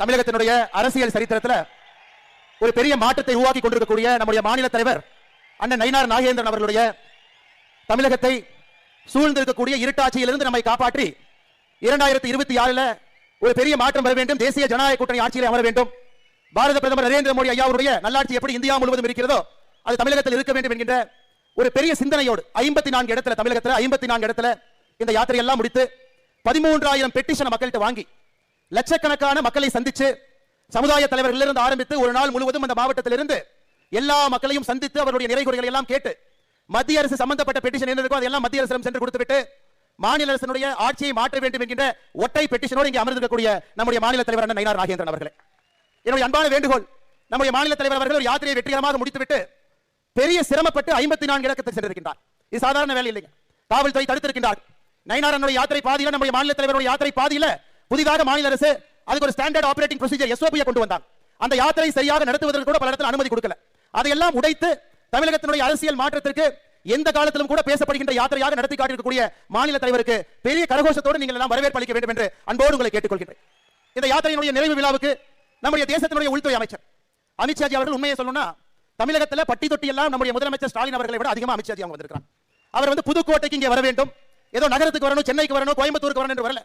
தமிழகத்தினுடைய அரசியல் சரித்திரத்துல ஒரு பெரிய மாற்றத்தை உருவாக்கி கொண்டிருக்கக்கூடிய நம்முடைய மாநில தலைவர் அண்ணன் நயினார் நாகேந்திரன் அவர்களுடைய தமிழகத்தை சூழ்ந்திருக்கக்கூடிய இருட்டாட்சியிலிருந்து நம்மை காப்பாற்றி இரண்டாயிரத்தி இருபத்தி ஆறுல ஒரு பெரிய மாற்றம் வர வேண்டும். தேசிய ஜனநாயக கூட்டணி ஆட்சியில் அமர வேண்டும். பாரத பிரதமர் நரேந்திர மோடி ஐயாவுடைய நல்லாட்சி எப்படி இந்தியா முழுவதும் இருக்கிறதோ அது தமிழகத்தில் இருக்க வேண்டும் என்கின்ற ஒரு பெரிய சிந்தனையோடு ஐம்பத்தி நான்கு இடத்துல தமிழகத்தில் ஐம்பத்தி நான்கு இடத்துல இந்த யாத்திரை எல்லாம் முடித்து பதிமூன்றாயிரம் பெட்டிஷன் மக்கள்கிட்ட வாங்கி லட்சக்கணக்கான மக்களை சந்திச்சு சமுதாய தலைவர்களிலிருந்து ஆரம்பித்து ஒரு நாள் முழுவதும் அந்த மாவட்டத்திலிருந்து எல்லா மக்களையும் சந்தித்து அவருடைய நிறைகுறைகளை எல்லாம் கேட்டு மத்திய அரசு சம்பந்தப்பட்ட பெட்டிஷன் என்ன இருக்கோ அதெல்லாம் மத்திய அரசிடம் சென்று கொடுத்துவிட்டு மாநில அரசனுடைய ஆட்சியை மாற்ற வேண்டும் என்கின்ற ஒற்றை பெட்டிஷனோடு இங்கே அமர்ந்திருக்கக்கூடிய நம்முடைய மாநில தலைவர் அண்ணன் நயினார் ராகேந்திரன் அவர்களே. என்னுடைய அன்பான வேண்டுகோள் நம்முடைய மாநில தலைவர் அவர்கள் ஒரு யாத்திரையை வெற்றிகரமாக முடித்துவிட்டு பெரிய சிரமப்பட்டு ஐம்பத்தி நான்கு இலக்கத்தை சென்றிருக்கின்றார். இது சாதாரண வேலை இல்லைங்க. காவல்துறை தடுத்திருக்கின்றார் நயினாரனுடைய யாத்திரை பாதியில் நம்முடைய மாநில தலைவருடைய யாத்திரை பாதியில் புதிதாக மாநில அரசு அதுக்கு ஒரு ஸ்டாண்டர்ட் ஆபரேட்டிங் ப்ரொசீஜர் எஸ்ஓபியை கொண்டு வந்தாங்க அந்த யாத்திரை சரியாக நடத்துவதற்கு கூட பல இடத்துல அனுமதி கொடுக்கல. அதையெல்லாம் உடைத்து தமிழகத்தினுடைய அரசியல் மாற்றத்திற்கு எந்த காலத்திலும் கூட பேசப்படுகின்ற யாத்திரையாக நடத்தி காட்டியிருக்கக்கூடிய மாநில தலைவருக்கு பெரிய கரகோஷத்தோடு நீங்கள் எல்லாம் வரவேற்பு அளிக்க வேண்டும் என்று அன்போடு உங்களை கேட்டுக்கொள்கிறேன் இந்த யாத்திரையினுடைய நிறைவு விழாவுக்கு நம்முடைய தேசத்தினுடைய உள்துறை அமைச்சர் அமித்ஷாஜி அவர்கள் உண்மையை சொல்லணும்னா தமிழகத்தில் பட்டி தொட்டி எல்லாம் நம்முடைய முதலமைச்சர் ஸ்டாலின் அவர்களை விட அதிகமாக அமித்ஷாஜி அவங்க வந்திருக்காங்க அவர் வந்து புதுக்கோட்டைக்கு இங்கே வர வேண்டும். ஏதோ நகரத்துக்கு வரணும் சென்னைக்கு வரணும் கோயம்புத்தூருக்கு வரணும் என்று வரல.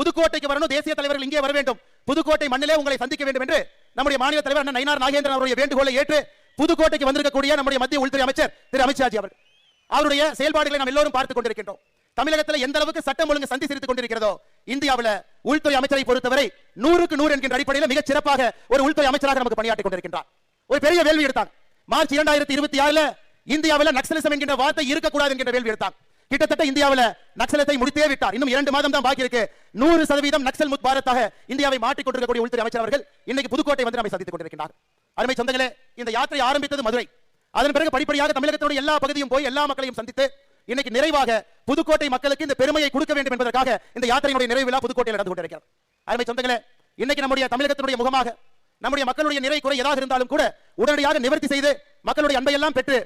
புதுக்கோட்டைக்கு வரணும் தேசிய தலைவர்கள் இங்கே வர வேண்டும். புதுக்கோட்டை மண்ணிலே உங்களை சந்திக்க வேண்டும் என்று நம்முடைய மாநில தலைவர் அண்ணன் நயினார் நாகேந்திரன் அவருடைய வேண்டுகோளை ஏற்று புதுக்கோட்டைக்கு வந்திருக்கக்கூடிய நம்முடைய மத்திய உள்துறை அமைச்சர் திரு அமித்ஷாஜி அவர்கள். அவருடைய செயல்பாடுகளை நாம் எல்லோரும் பார்த்துக் கொண்டிருக்கின்றோம். தமிழகத்தில் எந்த அளவுக்கு சட்டம் ஒழுங்கு சந்தி சிரித்துக் கொண்டிருக்கிறதோ இந்தியாவில் உள்துறை அமைச்சரை பொறுத்தவரை நூறுக்கு நூறு என்கின்ற அடிப்படையில் மிகச் சிறப்பாக ஒரு உள்துறை அமைச்சராக நமக்கு பணியாற்றிக் கொண்டிருக்கின்றார். ஒரு பெரிய வேள்வி எடுத்தாங்க. மார்ச் இரண்டாயிரத்தி இருபத்தி ஆறுல இந்தியாவில் நக்சலிசம் என்கின்ற வார்த்தை இருக்கக்கூடாது என்கின்ற வேள்வி எடுத்தாங்க. கிட்டத்தட்ட இந்தியாவில் நக்சலத்தை முடித்தே விட்டார். இன்னும் இரண்டு மாதம் தான் பாக்கி இருக்கு நூறு சதவீதம் நக்சல் முத் பாரத்தாக இந்தியாவை மாற்றிக் கொண்டிருக்கக்கூடிய உள்துறை அமைச்சர் அவர்கள் இன்னைக்கு புதுக்கோட்டை வந்து நம்மை சந்தித்துக் கொண்டிருக்கிறார் அருமை சொந்தங்களே இந்த யாத்திரை ஆரம்பித்தது மதுரை. அதன் பிறகு படிப்படியாக தமிழகத்தோட எல்லா பகுதியும் போய் எல்லா மக்களையும் சந்தித்து இன்னைக்கு நிறைவாக புதுக்கோட்டை மக்களுக்கு இந்த பெருமையை கொடுக்க வேண்டும் என்பதற்காக இந்த யாத்திரையினுடைய நிறைவு விழா புதுக்கோட்டையில் நடந்து கொண்டிருக்கிறது. அருமை சொந்தங்களே இன்னைக்கு நம்முடைய தமிழகத்தினுடைய முகமாக நம்முடைய மக்களுடைய நிறை குறை ஏதாவது இருந்தாலும் கூட உடனடியாக நிவர்த்தி செய்து மக்களுடைய அன்பையெல்லாம் பெற்று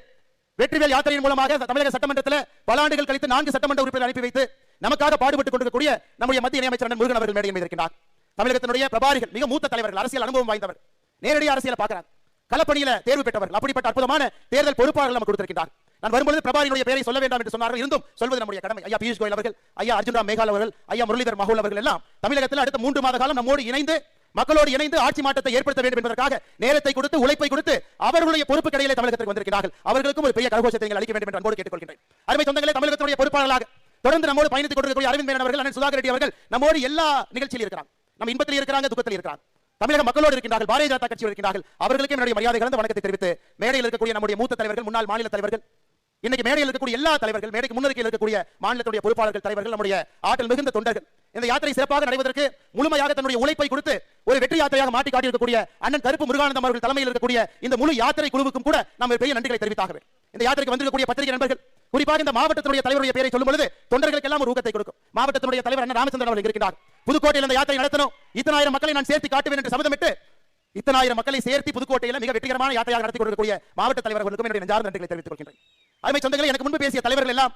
வெற்றிவேல் யாத்திரையின் மூலமாக தமிழக சட்டமன்றத்தில் பல ஆண்டுகள் கழித்து நான்கு சட்டமன்ற உறுப்பினர் அனுப்பி வைத்து நமக்காக பாடுபட்டுக் கொண்டிருக்கக்கூடிய நம்முடைய மத்திய இணையமைச்சர் அண்ணன் முருகன் அவர்கள் மேடையில் இருக்கிறார் தமிழகத்தினுடைய பிரபாரிகள் மிக மூத்த தலைவர்கள் அரசியல் அனுபவம் வாய்ந்தவர் நேரடி அரசியல் பார்க்கிறார். களப்பணியில தேர்வு பெற்றவர்கள் அப்படிப்பட்ட அற்புதமான தேர்தல் பொறுப்பாளர்கள் நமக்கு கொடுத்திருக்கிறார் நான் வரும்பொழுது பிரபாரியுடைய பெயரை சொல்ல வேண்டாம் என்று சொன்னார்கள். இருந்தும் சொல்வது நம்முடைய கடமை. ஐயா பியூஷ் கோயல் அவர்கள் ஐயா அர்ஜுன் ராம் மேகால் அவர்கள் ஐயா முரளிதர் மகோல் அவர்கள் எல்லாம் தமிழகத்தில் அடுத்த மூன்று மாத காலம் நம்மோடு இணைந்து மக்களோடு இணைந்து ஆட்சி மாற்றத்தை ஏற்படுத்த வேண்டும் என்பதற்காக நேரத்தை கொடுத்து உழைப்பை கொடுத்து அவர்களுடைய பொறுப்பு கடையிலே தமிழகத்திற்கு வந்திருக்கிறார்கள். அவர்களுக்கும் ஒரு பெரிய கரகோஷத்தை நீங்கள் அளிக்க வேண்டும் என்று அன்போடு கேட்டுக்கொள்கிறேன் அருமை சொந்தங்களே தமிழகத்துடைய பொறுப்பாளர்களாக தொடர்ந்து நம்மோடு பயணித்துக் கொண்டிருக்கக்கூடிய அரவிந்த் மேனன் அவர்கள் அண்ணன் சுதாகர் ரெட்டி அவர்கள் நம்மோடு எல்லா நிகழ்ச்சியில் இருக்கிறாங்க. நம்ம இன்பத்தில் இருக்கிறாங்க துக்கத்தில் இருக்கிறாங்க. தமிழக மக்களோடு இருக்கின்றார்கள் பாரதிய ஜனதா கட்சியோடு இருக்கின்றார்கள். அவர்களுக்கு என்னுடைய மரியாதை கலந்து வணக்கத்தை தெரிவித்து மேடையில் இருக்கக்கூடிய நம்முடைய மூத்த தலைவர்கள் முன்னாள் மாநில தலைவர்கள் இன்னைக்கு மேடையில் இருக்கக்கூடிய எல்லா தலைவர்கள் மேடைக்கு முன்னறிக்கையில் இருக்கக்கூடிய மாநிலத்துடைய பொறுப்பாளர்கள் தலைவர்கள் நம்முடைய ஆற்றல் மிகுந்த தொண்டர்கள் இந்த யாத்திரை சிறப்பாக நடைவதற்கு முழுமையாக தன்னுடைய உழைப்பை கொடுத்து ஒரு வெற்றி யாத்திரையாக மாற்றி காட்டியிருக்கக்கூடிய அண்ணன் கருப்பு முருகானந்தம் அவர்கள் தலைமையில் இருக்கக்கூடிய இந்த முழு யாத்திரை குழுவுக்கும் கூட நம்ம பெரிய நன்றிகளை தெரிவித்தாக இந்த யாத்திரைக்கு வந்திருக்கக்கூடிய பத்திரிகை நண்பர்கள் குறிப்பாக இந்த மாவட்டத்தினுடைய தலைவருடைய பெயரை சொல்லும் பொழுது தொண்டர்களுக்கு எல்லாம் ஒரு ஊக்கத்தை கொடுக்கும். மாவட்டத்தினுடைய தலைவர் அண்ணன் ராமச்சந்திரன் அவர்கள் இருக்கிறார் புதுக்கோட்டையில் இந்த யாத்திரை நடத்தணும். இத்தனாயிரம் மக்களை நான் சேர்த்து காட்டுவேன் என்று சபதமிட்டு இத்தனாயிரம் மக்களை சேர்த்து புதுக்கோட்டையில் மிக வெற்றிகரமான யாத்திரையாக நடத்தி கொடுக்கக்கூடிய மாவட்ட தலைவர்களுக்கும் என்னுடைய நெஞ்சார்ந்த நன்றிகளை தெரிவித்துக் கொள்கின்றேன். அருமை சொந்தங்களை எனக்கு முன்பு பேசிய தலைவர்கள் எல்லாம்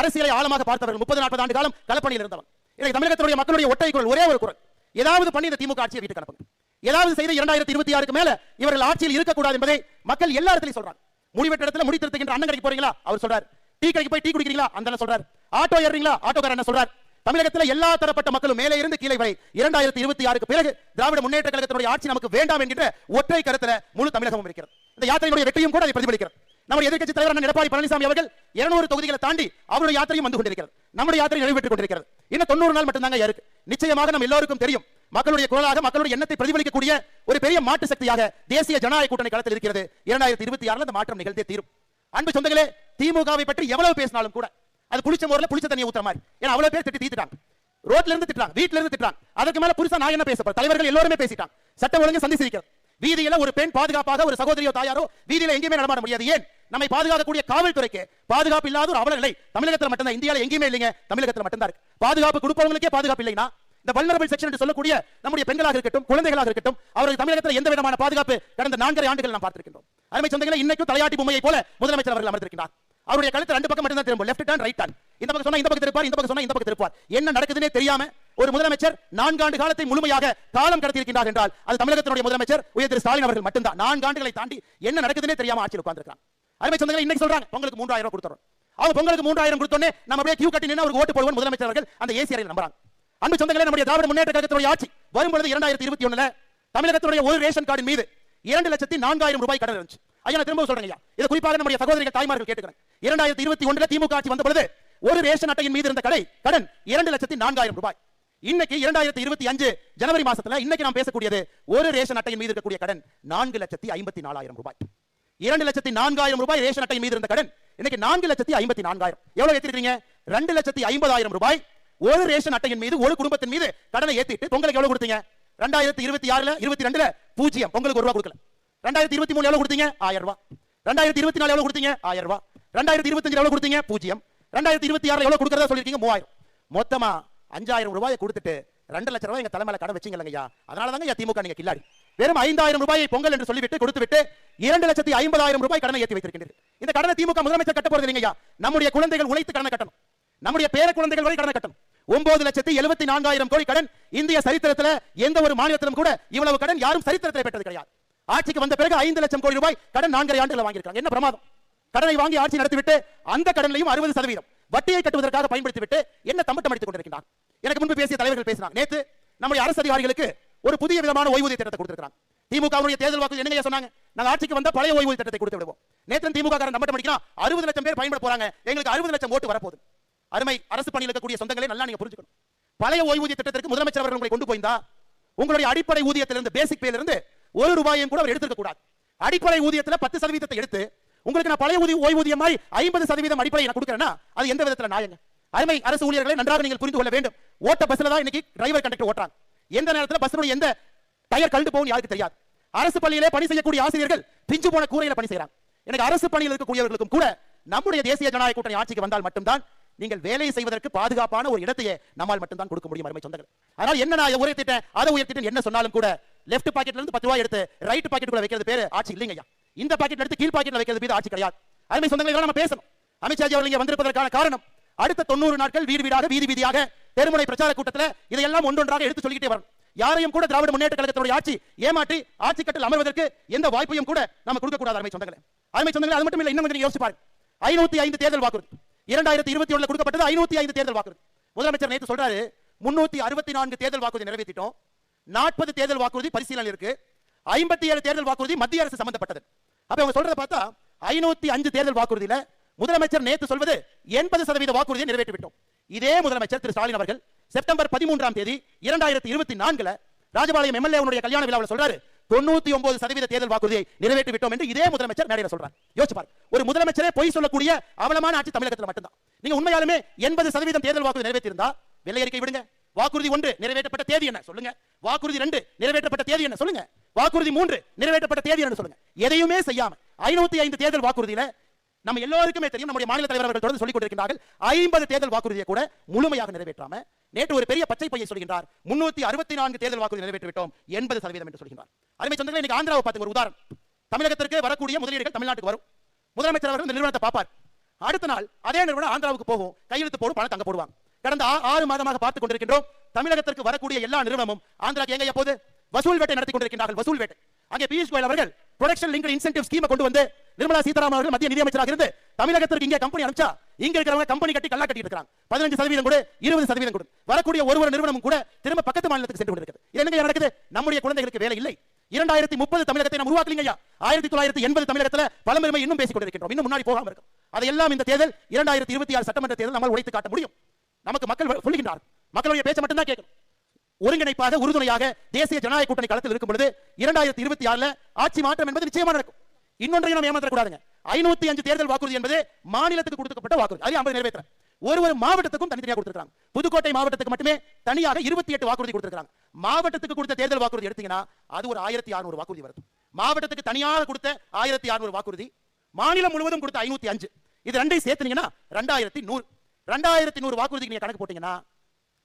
அரசியலை ஆழமாக பார்த்தவர்கள். முப்பது நாற்பது ஆண்டு காலம் களப்பணியில் இருந்தவன். இன்னைக்கு தமிழகத்தினுடைய மக்களுடைய ஒற்றை குரல் ஒரே ஒரு குரல். ஏதாவது பண்ணி இந்த திமுக ஆட்சியை வீட்டுக்கு அனுப்புங்க ஏதாவது செய்த இரண்டாயிரத்தி இருபத்தி ஆறுக்கு மேல இவர்கள் ஆட்சியில் இருக்கக்கூடாது என்பதை மக்கள் எல்லா இடத்துலையும் சொல்றாங்க. முடிவெட்ட இடத்துல முடி திருத்துகின்ற அண்ணன் கடைக்கு போறீங்களா? அவர் சொல்றார். டீ கடைக்கு போய் டீ குடிக்கிறீங்களா? அந்த அண்ணன் சொல்றார். ஆட்டோ ஏறீங்களா ஆட்டோக்காரர் என்ன சொல்றார்? தமிழகத்தில் எல்லா தரப்பட்ட மக்களும் மேலே இருந்து கீழே வரை இரண்டாயிரத்தி இருபத்தி ஆறுக்கு பிறகு திராவிட முன்னேற்ற கழகத்தினுடைய ஆட்சி நமக்கு வேண்டாம் என்கின்ற ஒற்றை கருத்துல முழு தமிழகமும் இருக்கிறது. இந்த யாத்திரையுடைய வெற்றியும் கூட அதை பிரதிபலிக்கிறது. நம்முடைய எதிர்க்கட்சி தலைவர் எடப்பாடி பழனிசாமி அவர்கள் இருநூறு தொகுதிகளை தாண்டி அவருடைய யாத்திரையும் வந்து கொண்டிருக்கிறது. நம்முடைய யாத்திரை நிறைவேற்றிக் கொண்டிருக்கிறது. இன்னும் தொண்ணூறு நாள் மட்டும்தாங்க இருக்கு. நிச்சயமாக நம்ம எல்லோருக்கும் தெரியும். மக்களுடைய குரலாக மக்களுடைய எண்ணத்தை பிரதிபலிக்கக்கூடிய ஒரு பெரிய மாற்று சக்தியாக தேசிய ஜனநாயக கூட்டணி களத்தில் இருக்கிறது. இரண்டாயிரத்தி இருபத்தி ஆறுல அந்த மாற்றம் நிகழ்ந்தே தீரும். அன்பு சொந்தங்களே திமுகவை பற்றி எவ்வளவு பேசினாலும் கூட அது புளிச்ச மோர்ல புளிச்ச தண்ணியை ஊத்துற மாதிரி. ஏன்னா அவ்வளவு பேர் திட்டி தீத்துட்டாங்க. ரோட்ல இருந்து திட்டாங்க வீட்டில இருந்து திட்டாங்க அதுக்கு மேல புதுசா நான் என்ன பேச தலைவர்கள் எல்லாருமே பேசிட்டாங்க. சட்டம் ஒழுங்கு சந்தி சிரிக்கிறது வீதியில ஒரு பெண் பாதுகாப்பாக ஒரு சகோதரியோ தாயாரோ வீதியில எங்கேயுமே நடமாட முடியாது. ஏன்? நம்மை பாதுகாக்கக்கூடிய காவல்துறைக்கு பாதுகாப்பு இல்லாத ஒரு அவல நிலை தமிழகத்தில் மட்டும்தான். இந்தியாவில் எங்கேயுமே இல்லைங்க. தமிழகத்தில் மட்டும்தான் இருக்கு. பாதுகாப்பு கொடுப்பவங்களுக்கே பாதுகாப்பு இல்லைன்னா இந்த வல்னரபிள் செக்ஷன் என்று சொல்லக்கூடிய நம்முடைய பெண்களாக இருக்கட்டும் குழந்தைகளாக இருக்கட்டும் அவர்கள் தமிழகத்தில் எந்த விதமான பாதுகாப்பு கடந்த நான்கரை ஆண்டுகள் நாம் பார்த்திருக்கின்றோம். அருமை சொந்தங்களை இன்னைக்கும் தலையாட்டி பொம்மையை போல முதலமைச்சர் அவர்கள் அமர்ந்திருக்கிறார் அவருடைய கழுத்து ரெண்டு பக்கம் மட்டும் தான் திரும்பும். லெஃப்ட் டர்ன் ரைட் டர்ன் இந்த பக்கம் சொன்னா இந்த பக்கம் திருப்பார் இந்த பக்கம் சொன்னா இந்த பக்கம் திருப்பார் என்ன நடக்குதுன்னே தெரியாம ஒரு முதலமைச்சர் நான்காண்டு காலத்தை முழுமையாக காலம் கடத்தியிருக்கின்றார் என்றால் அது தமிழகத்தினுடைய முதலமைச்சர் உயர் திரு ஸ்டாலின் அவர்கள் மட்டும்தான். நான்காண்டுகளை தாண்டி என்ன நடக்குதுன்னே தெரியாம ஆட்சியில் உட்கார்ந்திருக்காங்க அருமை சொந்தங்களை இன்னைக்கு சொல்றாங்க உங்களுக்கு மூன்றாயிரம் ரூபாய் கொடுத்துறோம். அவங்க பொங்கலுக்கு மூன்றாயிரம் கொடுத்தோன்னே நம்ம அப்படியே கியூ கட்டி நின்று ஒரு ஓட்டு போடுவோம் முதலமைச்சர் அவர்கள் அந்த ஏசி அறையில் நம்புறாங்க. அன்பு சொந்தங்களே நம்முடைய திராவிட முன்னேற்ற கழகத்தினுடைய ஆட்சி வரும்பொழுது இரண்டாயிரத்தி இருபத்தி ஒண்ணுல தமிழகத்தினுடைய ஒரு ரேஷன் கார்டு மீது இரண்டு லட்சத்தி நான்காயிரம் ரூபாய் கடன் இருந்துச்சு. ஐயா நான் திரும்ப சொல்றேன் ஐயா. இது குறிப்பாக நம்முடைய சகோதரிகள் தாய்மார்கள் கேட்டுக்கிறேன். இரண்டாயிரத்தி இருபத்தி ஒன்றுல திமுக ஆட்சி வந்த பொழுது ஒரு ரேஷன் அட்டையின் மீது இருந்த கடை கடன் இரண்டு லட்சத்தி நான்காயிரம் ரூபாய். இன்னைக்கு இரண்டாயிரத்தி இருபத்தி அஞ்சு ஜனவரி மாசத்துல இன்னைக்கு நாம் பேசக்கூடியது ஒரு ரேஷன் அட்டையின் மீது இருக்கக்கூடிய கடன் நான்கு லட்சத்தி ஐம்பத்தி நாலாயிரம் ரூபாய். இரண்டு லட்சத்தி நான்காயிரம் ரூபாய் ரேஷன் அட்டையின் மீது இருந்த கடன் இன்னைக்கு நான்கு லட்சத்தி ஐம்பத்தி நான்காயிரம். எவ்வளவு ஏத்திருக்கீங்க ரெண்டு லட்சத்தி ஐம்பதாயிரம் ரூபாய். ஒரு ரேஷன் அட்டையின் மீது ஒரு குடும்பத்தின் மீது கடனை ஏத்திட்டு பொங்கலுக்கு எவ்வளவு கொடுத்தீங்க? ரெண்டாயிரத்தி இருபத்தி ஆறுல இருபத்தி ரெண்டுல பூஜ்ஜியம். பொங்கலுக்கு ஒரு ரூபா கொடுக்கல. ரெண்டாயிரத்தி இருபத்தி மூணு எவ்வளவு கொடுத்தீங்க? ஆயிரம் ரூபாய். ரெண்டாயிரத்தி இருபத்தி நாலு எவ்வளவு கொடுத்தீங்க? ஆயிரம் ரூபாய். ரெண்டாயிரத்தி இருபத்தஞ்சு எவ்வளவு கொடுத்தீங்க? பூஜ்ஜியம். ரெண்டாயிரத்தி இருபத்தி ஆறுல எவ்வளவு கொடுக்கறதா சொல்லிருக்கீங்க மூவாயிரம். மொத்தமா அஞ்சாயிரம் ரூபாயை கொடுத்துட்டு ரெண்டு லட்சம் ரூபாய் எங்க தலைமையில கடன் வச்சீங்க ஐயா. அதனால தாங்க ஐயா திமுக நீங்க கில்லாடி. வெறும் ஐந்தாயிரம் ரூபாயை பொங்கல் என்று சொல்லிவிட்டு கொடுத்துவிட்டு இரண்டு லட்சத்தி ஐம்பதாயிரம் ரூபாய் கடனை ஏற்றி வைத்திருக்கின்றது. இந்த கடனை திமுக முதலமைச்சர் கட்ட போறது இல்லைங்க ஐயா. நம்முடைய குழந்தைகள் உழைத்து கடனை கட்டணும். நம்முடைய பேர குழந்தைகள் வரை கடனை கட்டணும். ஒன்பது லட்சத்தி எழுபத்தி நான்காயிரம் கோடி கடன் இந்திய சரித்திரத்துல எந்த ஒரு மாநிலத்திலும் கூட இவ்வளவு கடன் யாரும் சரித்திரத்தில் பெற்றது கிடையாது. ஆட்சிக்கு வந்த பிறகு ஐந்து லட்சம் கோடி ரூபாய் கடன் நான்கரை ஆண்டுகள் வாங்கியிருக்காங்க. என்ன பிரமாதம்? கடனை வாங்கி ஆட்சி நடத்திவிட்டு அந்த கடனையும் அறுபது சதவீதம். வட்டியை கட்டுவதற்காக பயன்படுத்திவிட்டு என்ன தம்பட்டம் அடித்துக் கொண்டிருக்கிறார் எனக்கு முன்பு பேசிய தலைவர்கள் பேசினாங்க நேத்து நம்முடைய அரசு அதிகாரிகளுக்கு ஒரு புதிய விதமான ஓய்வூதிய திட்டத்தை கொடுத்திருக்காங்க திமுக தேர்தல் வாக்கு என்னங்க சொன்னாங்க? நாங்க ஆட்சிக்கு வந்த பழைய ஓய்வூதிய திட்டத்தை கொடுத்து விடுவோம். நேற்று திமுக காரன் நம்ம அடிக்கிறான் அறுபது லட்சம் பேர் பயன்பட போறாங்க. எங்களுக்கு அறுபது லட்சம் ஓட்டு வரப்போகுது. அருமை அரசு பணியில் இருக்கக்கூடிய சொந்தங்களை நல்லா நீங்க புரிஞ்சுக்கணும். பழைய ஓய்வூதிய திட்டத்திற்கு முதலமைச்சர் அவர்கள் உங்களை கொண்டு போயிருந்தா உங்களுடைய அடிப்படை ஊதியத்திலிருந்து பேசிக் பேல இருந்து ஒரு ரூபாயும் கூட அவர் எடுத்திருக்க கூடாது. அடிப்படை ஊதியத்துல பத்து சதவீதத்தை எடுத்து உங்களுக்கு நான் பழைய ஊதிய ஓய்வூதியம் மாதிரி ஐம்பது சதவீதம் அடிப்படை நான் கொடுக்குறேன்னா அது எந்த விதத்தில் நாயங்க அருமை அரசு ஊழியர்களை நன்றாக நீங்கள் புரிந்து கொள்ள வேண்டும். ஓட்ட பஸ்ல தான் இன்னைக்கு டிரைவர் கண்டக்டர் ஓட்டுறாங்க. எந்த நேரத்தில் பஸ்ஸுடைய எந்த டயர் கழுந்து போகும் யாருக்கு தெரியாது. அரசு பள்ளியிலே பணி செய்யக்கூடிய ஆசிரியர்கள் திஞ்சு போன கூரையில பணி செய்யறாங்க. எனக்கு அரசு பணியில் இருக்கக்கூடியவர்களுக்கும் கூட நம்முடைய தேசிய ஜனநாயக கூட்டணி ஆட்சிக்கு வந்தால் மட்டும்தான் நீங்கள் வேலை செய்வதற்கு பாதுகாப்பான ஒரு இடத்தையே நம்மால் மட்டும்தான் கொடுக்க முடியும் அருமை சொந்தங்கள். அதனால் என்ன நான் உயர்த்திட்டேன்? அதை உயர்த்திட்டேன் என்ன சொன்னாலும் கூட லெஃப்ட் பாக்கெட்ல இருந்து பத்து ரூபாய் எடுத்து ரைட் பாக்கெட்டுக்குள்ள வைக்கிறது பேர் ஆட்சி இல்லைங்க இந்த பாக்கெட்ல எடுத்து கீழ் பாக்கெட்ல வைக்கிறது மீது ஆட்சி கிடையாது. அருமை சொந்தங்களை நம்ம பேசணும். அமித்ஷாஜி அவர்கள் இங்கே வந்திருப்பதற்கான காரணம் அடுத்த தொண்ணூறு நாட்கள் வீடு வீடாக வீதி வீதியாக தெருமுனை பிரச்சார கூட்டத்தில் இதையெல்லாம் ஒன்றொன்றாக எடுத்து சொல்லிக்கிட்டே வரும் யாரையும் கூட திராவிட முன்னேற்ற கழகத்தினுடைய ஆட்சி ஏமாற்றி ஆட்சி கட்டில் அமர்வதற்கு எந்த வாய்ப்பையும் கூட நம்ம கொடுக்க கூடாது அருமை சொந்தங்களே. அருமை சொந்தங்களே அது மட்டும் இல்லை இன்னும் கொஞ்சம் நீங்க யோசிச்சு பாருங்க. ஐநூத்தி ஐந்து தேர்தல் வாக்குறுதி. இரண்டாயிரத்தி இருபத்தி ஒண்ணுல கொடுக்கப்பட்டது ஐநூத்தி ஐந்து தேர்தல் வாக்குறுதி. முதலமைச்சர் நேற்று சொல்றாரு முன்னூத்தி அறுபத்தி நான்கு தேர்தல் வாக்குறுதி நிறைவேற்றிட்டோம். நாற்பது தேர்தல் வாக்குறுதி பரிசீலனை இருக்கு. ஐம்பத்தி ஏழு தேர்தல் வாக்குறுதி மத்திய அரசு சம்பந்தப்பட்டது. அப்ப அவங்க சொல்றத பார்த்தா ஐநூத்தி அஞ்சு தேர்தல் வாக்குறுதியில முதலமைச்சர் நேற்று சொல்வது எண்பது சதவீத வாக்குறுதியை நிறைவேற்றி விட்டோம் இதே முதலமைச்சர் திரு ஸ்டாலின் அவர்கள் செப்டம்பர் பதிமூன்றாம் தேதி இரண்டாயிரத்தி இருபத்தி நான்குல ராஜபாளையம் எம்எல்ஏ கல்யாண விழாவில் சொல்றாரு தொண்ணூத்தி ஒன்பது சதவீத தேர்தல் வாக்குறுதியை நிறைவேற்றி விட்டோம் என்று இதே முதலமைச்சர் மேடையில் சொல்றாரு. யோசிச்சு ஒரு முதலமைச்சரே பொய் சொல்லக்கூடிய அவலமான ஆட்சி தமிழகத்தில் மட்டும்தான். நீங்க உண்மையாலுமே எண்பது சதவீதம் தேர்தல் வாக்குறுதி நிறைவேற்றியிருந்தா வெள்ளை அறிக்கை விடுங்க. வாக்குறுதி ஒன்று நிறைவேற்றப்பட்ட தேதி என்ன சொல்லுங்க? வாக்குறுதி ரெண்டு நிறைவேற்றப்பட்ட தேதி என்ன சொல்லுங்க? வாக்குறுதி மூன்று நிறைவேற்றப்பட்ட தேதி என்ன சொல்லுங்க. எதையுமே செய்யாம ஐநூத்தி ஐந்து தேர்தல் வாக்குறுதியில நம்ம எல்லோருக்குமே தெரியும் நம்முடைய மாநில தலைவர் அவர்கள் தொடர்ந்து சொல்லிக் கொண்டிருக்கிறார்கள் ஐம்பது தேர்தல் வாக்குறுதியை கூட முழுமையாக நிறைவேற்றாம நேற்று ஒரு பெரிய பச்சை பையை சொல்கின்றார். முன்னூத்தி அறுபத்தி நான்கு தேர்தல் வாக்குறுதி நிறைவேற்றிவிட்டோம் எண்பது சதவீதம் என்று சொல்கிறார் அருமை சொந்தங்களை இன்னைக்கு ஆந்திராவை பார்த்து ஒரு உதாரணம். தமிழகத்திற்கு வரக்கூடிய முதலீடுகள் தமிழ்நாட்டுக்கு வரும். முதலமைச்சர் அவர்கள் இந்த நிறுவனத்தை பார்ப்பார். அடுத்த நாள் அதே நிறுவனம் ஆந்திராவுக்கு போகும் கையெழுத்து போடும் பணம் தங்க போடுவாங்க. கடந்த ஆறு மாதமாக பார்த்துக் கொண்டிருக்கின்றோம். தமிழகத்திற்கு வரக்கூடிய எல்லா நிறுவனமும் ஆந்திராக்கு எங்க எப்போது வசூல் வேட்டை நடத்தி கொண்டிருக்கிறார்கள் வசூல் வேட்டை. அங்கே பியூஷ் கோயல் அவர்கள் ப்ரொடக்ஷன் லிங்க் இன்சென்டிவ் ஸ்கீமை கொண்டு வந்து நிர்மலா சீதாராமன் அவர்கள் மத்திய நிதியமைச்சராக இருந்து தமிழகத்திற்கு இங்கே கம்பெனி அனுப்பிச்சா இங்க இருக்கிறவங்க கம்பெனி கட்டி கல்லா கட்டி இருக்காங்க பதினஞ்சு சதவீதம் கூட இருபது சதவீதம் கூட. வரக்கூடிய ஒரு ஒரு நிறுவனமும் கூட திரும்ப பக்கத்து மாநிலத்துக்கு சென்று கொண்டிருக்கிறது என்னங்க நடக்குது? நம்முடைய குழந்தைகளுக்கு வேலை இல்லை. இரண்டாயிரத்தி முப்பது தமிழகத்தை நாம் உருவாக்கலீங்க ஐயா. ஆயிரத்தி தொள்ளாயிரத்தி எண்பது தமிழகத்துல பல இன்னும் பேசிக் கொண்டிருக்கின்றோம். இன்னும் முன்னாடி போகாம இருக்கும். அதையெல்லாம் இந்த தேர்தல் இரண்டாயிரத்தி இருபத்தி ஆறு சட்டமன்ற தேர்தல் நம்மால் உழைத்து காட்ட முடியும். நமக்கு மக்கள் சொல்லுகின்றார் மக்களுடைய பேச்சை மட்டும்தான் கேட்கணும். ஒருங்கிணைப்பாக உறுதுணையாக தேசிய ஜனநாயக கூட்டணி களத்தில் இருக்கும் பொழுது இரண்டாயிரத்தி இருபத்தி ஆறுல ஆட்சி மாற்றம் என்பது நிச்சயமா நடக்கும். இன்னொன்றையும் ஏமாத்த ஏமாற்றக்கூடாதுங்க ஐநூத்தி அஞ்சு தேர்தல் வாக்குறுதி என்பது மாநிலத்துக்கு கொடுக்கப்பட்ட வாக்குறுதி. அது ஐம்பது நிறைவேற்ற ஒரு ஒரு மாவட்டத்துக்கும் தனித்தனியாக கொடுத்திருக்காங்க புதுக்கோட்டை மாவட்டத்துக்கு மட்டுமே தனியாக இருபத்தி எட்டு வாக்குறுதி கொடுத்திருக்காங்க மாவட்டத்துக்கு கொடுத்த தேர்தல் வாக்குறுதி எடுத்தீங்கன்னா அது ஒரு ஆயிரத்தி அறுநூறு வாக்குறுதி வருது. மாவட்டத்துக்கு தனியாக கொடுத்த ஆயிரத்தி அறுநூறு வாக்குறுதி மாநிலம் முழுவதும் கொடுத்த ஐநூத்தி அஞ்சு. இது ரெண்டையும் சேர்த்துனீங்கன்னா ரெண்டாயிரத்தி நூறு. ரெண்டாயிரத்தி நூறு வாக்குறுதிக்கு நீங்க கணக்கு போட்டீங்கன்னா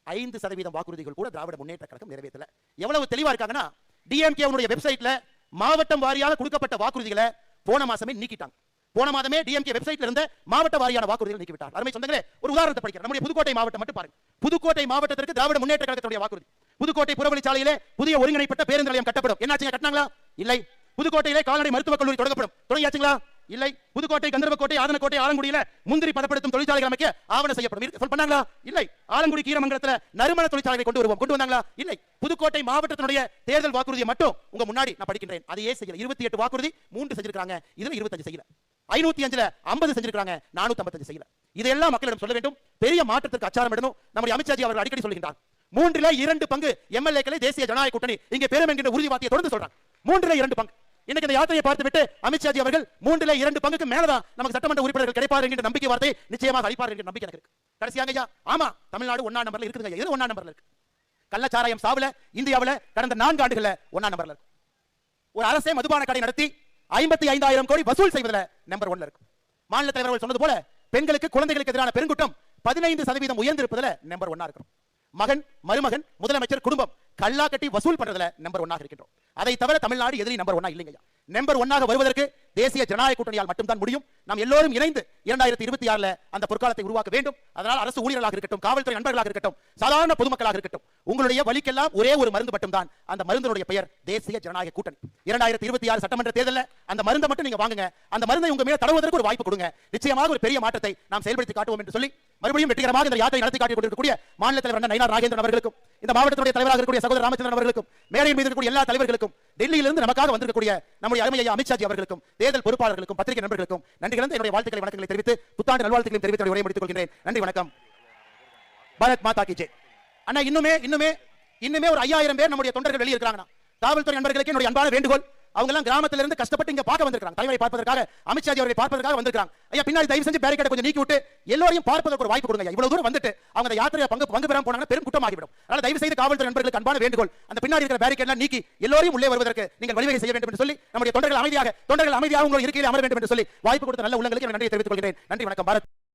ஐந்து சதவீதம் வாக்குறுதிகள் கூட திராவிட முன்னேற்ற கழகம் நிறைவேற்றல. எவ்வளவு தெளிவா இருக்காங்கன்னா டிஎம்கே உடைய வெப்சைட்ல மாவட்டம் வாரியாக கொடுக்கப்பட்ட வாக்குறுதிகளை போன மாசமே நீக்கிட்டாங்க. போன மாதமே டிஎம்கே வெப்சைட்ல இருந்த மாவட்ட வாரியான வாக்குறுதிகள் நீக்கிவிட்டார் அருமை சொந்தங்களே ஒரு உதாரணத்தை படிக்கிறேன். நம்முடைய புதுக்கோட்டை மாவட்டம் மட்டும் பாருங்க. புதுக்கோட்டை மாவட்டத்திற்கு திராவிட முன்னேற்ற கழகத்துடைய வாக்குறுதி. புதுக்கோட்டை புறவழிச்சாலையிலே புதிய ஒருங்கிணைப்பட்ட பேருந்து நிலையம் கட்டப்படும். என்னாச்சுங்க கட்டினாங்களா? இல்லை. புதுக்கோட்டையிலே கால்நடை மருத்துவக் கல்லூரி தொடங்கப்படும். தொடங்கியாச்சுங்களா? இல்லை. புதுக்கோட்டை கந்தர்வக்கோட்டை ஆதனக்கோட்டை ஆலங்குடியில முந்திரி பதப்படுத்தும் தொழிற்சாலைகள் அமைக்க ஆவணம் செய்யப்படும். பண்ணாங்களா? இல்லை. ஆலங்குடி கீரமங்கலத்துல நறுமண தொழிற்சாலைகளை கொண்டு வருவோம். கொண்டு வந்தாங்களா? இல்லை. புதுக்கோட்டை மாவட்டத்தினுடைய தேர்தல் வாக்குறுதியை மட்டும் உங்க முன்னாடி நான் படிக்கின்றேன். அதையே செய்யல. இருபத்தி எட்டு வாக்குறுதி மூன்று செஞ்சிருக்காங்க இதுல இருபத்தஞ்சு செய்யல. ஐநூத்தி அஞ்சுல ஐம்பது செஞ்சிருக்காங்க நானூத்தி ஐம்பத்தஞ்சு செய்யல. இதெல்லாம் மக்களிடம் சொல்ல வேண்டும். பெரிய மாற்றத்திற்கு அச்சாரம் இடணும். நம்முடைய அமித்ஷாஜி அவர்கள் அடிக்கடி சொல்கின்றார். மூன்றில் இரண்டு பங்கு எம்எல்ஏக்களை தேசிய ஜனநாயக கூட்டணி இங்கே பெரும் என்கின்ற உறுதி வார்த்தையை தொடர்ந்து சொல்றாங்க. மூன்றில இரண்டு பங்கு. இன்னைக்கு இந்த யாத்திரையை பார்த்துவிட்டு அமித்ஷாஜி அவர்கள் மூன்றில இரண்டு பங்குக்கு மேலதான் நமக்கு சட்டமன்ற உறுப்பினர்கள் கிடைப்பார் என்கிற நம்பிக்கை வார்த்தை நிச்சயமாக அளிப்பார் என்கிற நம்பிக்கை எனக்கு. இருக்கு கடைசியாக ஐயா ஆமா தமிழ்நாடு ஒன்னா நம்பர்ல இருக்குதுங்க எது ஒன்னா நம்பர்ல இருக்கு? கள்ளச்சாராயம் சாவுல இந்தியாவில் கடந்த நான்கு ஆண்டுகள்ல ஒன்னா நம்பர்ல இருக்கு. ஒரு அரசே மதுபான கடை நடத்தி ஐம்பத்தி ஐந்தாயிரம் கோடி வசூல் செய்வதில் நம்பர் ஒன்ல இருக்கு. மாநில தலைவர்கள் சொன்னது போல பெண்களுக்கு குழந்தைகளுக்கு எதிரான பெருங்குற்றம் பதினைந்து சதவீதம் உயர்ந்திருப்பதில் நம்பர் ஒன்னா இருக்கிறோம் மகன் மருமகன் முதலமைச்சர் குடும்பம் கல்லா கட்டி வசூல் பண்றதுல நம்பர் ஒன்னாக இருக்கின்றோம். அதை தவிர தமிழ்நாடு எதிரி நம்பர் ஒன்னா இல்லைங்க நம்பர் ஒன்னாக வருவதற்கு தேசிய ஜனநாயக கூட்டணியால் மட்டும்தான் முடியும். நாம் எல்லோரும் இணைந்து இரண்டாயிரத்தி இருபத்தி ஆறுல அந்த பொற்காலத்தை உருவாக்க வேண்டும். அதனால் அரசு ஊழியர்களாக இருக்கட்டும் காவல்துறை நண்பர்களாக இருக்கட்டும் சாதாரண பொதுமக்களாக இருக்கட்டும் உங்களுடைய வழிக்கெல்லாம் ஒரே ஒரு மருந்து மட்டும்தான். அந்த மருந்தினுடைய பெயர் தேசிய ஜனநாயக கூட்டணி. இரண்டாயிரத்தி இருபத்தி ஆறு சட்டமன்ற தேர்தலில் அந்த மருந்தை மட்டும் நீங்க வாங்குங்க. அந்த மருந்தை உங்க மேல தடவுவதற்கு ஒரு வாய்ப்பு கொடுங்க. நிச்சயமாக ஒரு பெரிய மாற்றத்தை நாம் செயல்படுத்தி காட்டுவோம் என்று சொல்லி மறுபடியும் வெற்றிகரமாக இந்த யாத்திரை நடத்தி காட்டிக் கொண்டிருக்கக்கூடிய மாநில தலைவர் அண்ணன் நயினார் அவர்களுக்கும் இந்த மாவட்டத்துடைய தலைவராக இருக்கக்கூடிய சகோதர ராமச்சந்திரன் அவர்களுக்கும் மேடையின் மீது இருக்கக்கூடிய எல்லா தலைவர்களுக்கும் டெல்லியிலிருந்து நமக்காக வந்திருக்கக்கூடிய நம்முடைய அருமையை அமித்ஷாஜி அவர்களுக்கும் தேர்தல் பொறுப்பாளர்களுக்கும் பத்திரிகை நண்பர்களுக்கும் நன்றி கலந்து என்னுடைய வாழ்த்துக்களை வணக்கங்களை தெரிவித்து புத்தாண்டு நல்வாழ்த்துக்களை தெரிவித்து உரையை முடித்துக் கொள்கிறேன் நன்றி வணக்கம். பாரத் மாதா கி ஜெய். அண்ணா இன்னுமே இன்னுமே இன்னுமே ஒரு ஐயாயிரம் பேர் நம்முடைய தொண்டர்கள் வெளியே இருக்காங்கண்ணா காவல்துறை நண்பர்களுக்கு என்னுடைய அன்பான வேண்டுகோள். அவங்க எல்லாம் கிராமத்துல இருந்து கஷ்டப்பட்டு இங்க பார்க்க வந்திருக்காங்க தலைவரை பார்ப்பதற்காக அமித்ஷாஜி அவர்களை பார்ப்பதற்காக வந்திருக்காங்க ஐயா பின்னாடி தயவு செஞ்சு பேரிகேட் கொஞ்சம் நீக்கி விட்டு எல்லோரையும் பார்ப்பதற்கு ஒரு வாய்ப்பு கொடுங்க இவ்வளவு தூரம் வந்துட்டு அவங்க அந்த யாத்திரையை பங்கு பங்கு பெறாம போனாங்கன்னா பெரும் குற்றமாகிவிடும் அதனால தயவு செய்து காவல்துறை நண்பர்களுக்கு அன்பான வேண்டுகோள் அந்த பின்னாடி இருக்கிற பேரிகேட்லாம் நீக்கி எல்லோரையும் உள்ளே வருவதற்கு நீங்கள் வழிவகை செய்ய வேண்டும் என்று சொல்லி நம்முடைய தொண்டர்கள் அமைதியாக தொண்டர்கள் அமைதியாக உங்கள் இருக்கையில் அமர வேண்டும் என்று சொல்லி வாய்ப்பு கொடுத்த நல்ல உள்ளங்களுக்கு நன்றி நன்றியை தெரிவித்துக் கொள்கிறேன். நன்றி வணக்கம். பாரத்